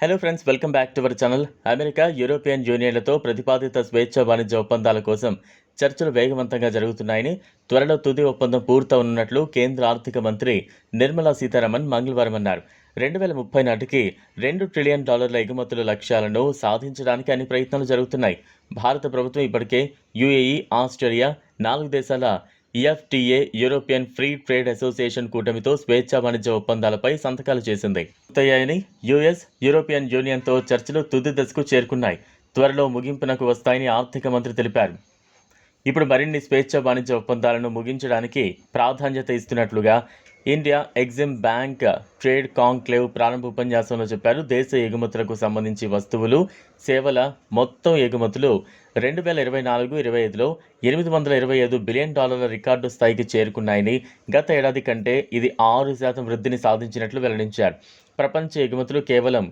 Hello friends welcome back to our channel America European యూనియన్లతో ప్రతిపాదిత స్వేచ్ఛ వాణిజ్య ఒప్పందాల కోసం చర్చలు వేగవంతంగా జరుగుతున్నాయని త్వరలో తుది ఒప్పందం పూర్తవనున్నట్లు కేంద్ర ఆర్థిక మంత్రి నిర్మలా సీతారామన్ మంగళవారం అన్నారు. రెండు వేల ముప్పై నాటికి రెండు ట్రిలియన్ డాలర్ల ఎగుమతుల లక్ష్యాలను సాధించడానికి అన్ని ప్రయత్నాలు జరుగుతున్నాయి. భారత ప్రభుత్వం ఇప్పటికే యుఏఈ ఆస్ట్రేలియా నాలుగు దేశాల EFTA European free trade association కూటమితో స్వేచ్ఛా వాణిజ్య ఒప్పందాలపై సంతకాలు చేసింది. పూర్తయ్యాయని యుఎస్ యూరోపియన్ యూనియన్తో చర్చలు తుది దశకు చేరుకున్నాయి. త్వరలో ముగింపునకు వస్తాయని ఆర్థిక మంత్రి తెలిపారు. ఇప్పుడు మరిన్ని స్వేచ్ఛ వాణిజ్య ఒప్పందాలను ముగించడానికి ప్రాధాన్యత ఇస్తున్నట్లుగా India EXIM bank trade conclave ప్రారంభ ఉపన్యాసంలో చెప్పారు. దేశ ఎగుమతులకు సంబంధించి వస్తువులు సేవల మొత్తం ఎగుమతులు రెండు వేల ఇరవై నాలుగు ఇరవై ఐదులో ఎనిమిది వందల ఇరవై ఐదు బిలియన్ డాలర్ల రికార్డు స్థాయికి చేరుకున్నాయని గత ఏడాది కంటే ఇది ఆరు శాతం వృద్ధిని సాధించినట్లు వెల్లడించారు. ప్రపంచ ఎగుమతులు కేవలం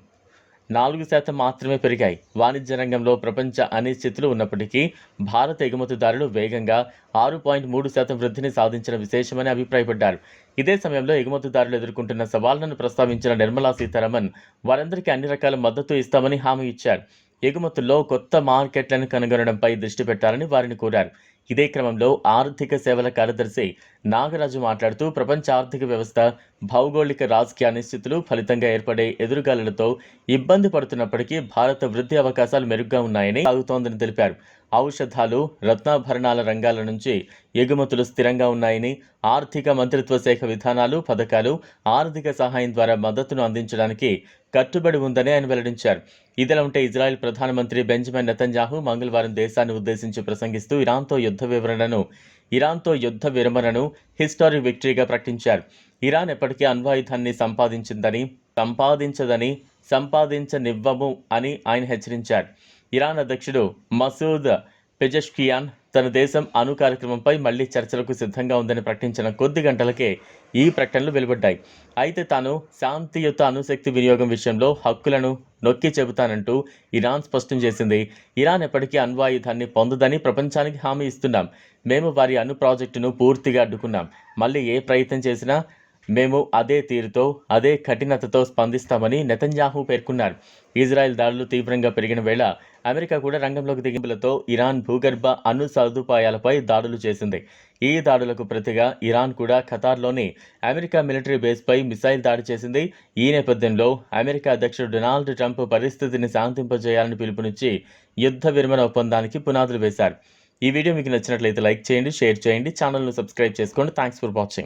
నాలుగు శాతం మాత్రమే పెరిగాయి. వాణిజ్య రంగంలో ప్రపంచ అనిశ్చితులు ఉన్నప్పటికీ భారత ఎగుమతిదారులు వేగంగా ఆరు పాయింట్ మూడు శాతం వృద్ధిని సాధించిన విశేషమని అభిప్రాయపడ్డారు. ఇదే సమయంలో ఎగుమతిదారులు ఎదుర్కొంటున్న సవాళ్ళను ప్రస్తావించిన నిర్మలా సీతారామన్ వారందరికీ అన్ని రకాల మద్దతు ఇస్తామని హామీ ఇచ్చారు. ఎగుమతుల్లో కొత్త మార్కెట్లను కనుగొనడంపై దృష్టి పెట్టాలని వారిని కోరారు. ఇదే క్రమంలో ఆర్థిక సేవల కార్యదర్శి నాగరాజు మాట్లాడుతూ ప్రపంచ ఆర్థిక వ్యవస్థ భౌగోళిక రాజకీయ అనిశ్చితులు ఫలితంగా ఏర్పడే ఎదురుగాలులతో ఇబ్బంది పడుతున్నప్పటికీ భారత వృద్ధి అవకాశాలు మెరుగ్గా ఉన్నాయని సాగుతోందని తెలిపారు. ఔషధాలు రత్నాభరణాల రంగాల నుంచి ఎగుమతులు స్థిరంగా ఉన్నాయని ఆర్థిక మంత్రిత్వ శాఖ విధానాలు పథకాలు ఆర్థిక సహాయం ద్వారా మద్దతును అందించడానికి కట్టుబడి ఉందని ఆయన వెల్లడించారు. ఇదిలా ఉంటే ఇజ్రాయెల్ ప్రధానమంత్రి బెంజమిన్ నెతన్యాహు మంగళవారం దేశాన్ని ఉద్దేశించి ప్రసంగిస్తూ ఇరాన్తో యుద్ధ వివరణను ఇరాన్తో యుద్ధ విరమణను హిస్టారిక్ విక్టరీగా ప్రకటించారు. ఇరాన్ ఎప్పటికీ అణ్వాయుధాన్ని సంపాదించిందని సంపాదించదని సంపాదించనివ్వము అని ఆయన హెచ్చరించారు. ఇరాన్ అధ్యక్షుడు మసూద్ పెజెష్కియాన్ తన దేశం అణు కార్యక్రమంపై మళ్ళీ చర్చలకు సిద్ధంగా ఉందని ప్రకటించిన కొద్ది గంటలకే ఈ ప్రకటనలు వెలువడ్డాయి. అయితే తాను శాంతియుత అణుశక్తి వినియోగం విషయంలో హక్కులను నొక్కి చెబుతానంటూ ఇరాన్ స్పష్టం చేసింది. ఇరాన్ ఎప్పటికీ అణ్వాయుధాన్ని పొందదని ప్రపంచానికి హామీ ఇస్తున్నాం. మేము వారి అణు ప్రాజెక్టును పూర్తిగా అడ్డుకున్నాం. మళ్ళీ ఏ ప్రయత్నం చేసినా మేము అదే తీరుతో అదే కఠినతతో స్పందిస్తామని నెతన్యాహు పేర్కొన్నారు. ఇజ్రాయెల్ దాడులు తీవ్రంగా పెరిగిన వేళ అమెరికా కూడా రంగంలోకి దిగింపులతో ఇరాన్ భూగర్భ అణు సదుపాయాలపై దాడులు చేసింది. ఈ దాడులకు ప్రతిగా ఇరాన్ కూడా ఖతార్లోని అమెరికా మిలిటరీ బేస్పై మిసైల్ దాడి చేసింది. ఈ నేపథ్యంలో అమెరికా అధ్యక్షుడు డొనాల్డ్ ట్రంప్ పరిస్థితిని శాంతింపజేయాలని పిలుపునిచ్చి యుద్ధ విరమణ ఒప్పందానికి పునాదులు వేశారు. ఈ వీడియో మీకు నచ్చినట్లయితే లైక్ చేయండి షేర్ చేయండి ఛానల్ను సబ్స్క్రైబ్ చేసుకోండి. Thanks for watching.